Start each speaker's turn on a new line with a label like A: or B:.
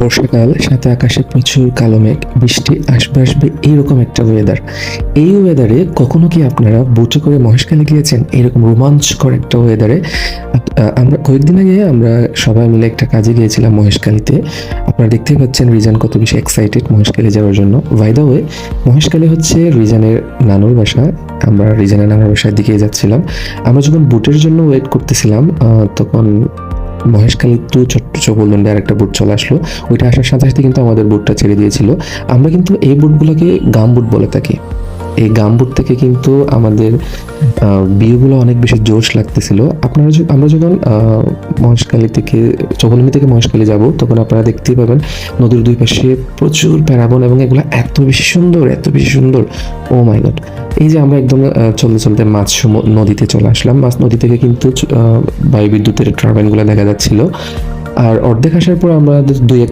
A: বর্ষাকাল সাথে আকাশে প্রচুর কালো মেঘ, বৃষ্টি আসবে আসবে এইরকম একটা ওয়েদার এই ওয়েদারে কখনো কি আপনারা বুটে করে মহেশখালী গিয়েছেন? এরকম রোমাঞ্চকর একটা ওয়েদারে আমরা কয়েকদিন আগে আমরা সবাই মিলে একটা কাজে গিয়েছিলাম মহেশখালীতে। আপনারা দেখতেই পাচ্ছেন রিজান কত বেশি এক্সাইটেড মহেশখালী যাওয়ার জন্য। বাই ওয়ে মহেশখালী হচ্ছে রিজানের নানুর বাসা। আমরা রিজানের নানুর বাসার দিকে যাচ্ছিলাম। আমরা যখন বুটের জন্য ওয়েট করতেছিলাম তখন মহেশখালী টু ছোট্ট চৌবলদণ্ডে আরেকটা বুট চলে আসলো। ওইটা আসার সাথে সাথে কিন্তু আমাদের বুটটা ছেড়ে দিয়েছিল। আমরা কিন্তু এই বুটগুলোকে গাম বুট বলে থাকি। এই গাম বুট থেকে কিন্তু আমাদের বিয়েগুলো অনেক বেশি জোশ লাগতেছিল। আপনারা আমরা যখন মহেশখালী থেকে চৌবলমি থেকে মহেশখালী যাব, তখন আপনারা দেখতেই পাবেন নদীর দুই পাশে প্রচুর প্যারাবন এবং এগুলো এত বেশি সুন্দর, এত বেশি সুন্দর। ও মাই গড এই যে আমরা একদম চলতে চলতে মাছ নদীতে চলে আসলাম। মাছ নদী থেকে কিন্তু বায়ু বিদ্যুতের টারবাইনগুলো দেখা যাচ্ছিল। আর অর্ধেক আসার পর আমরা দুই এক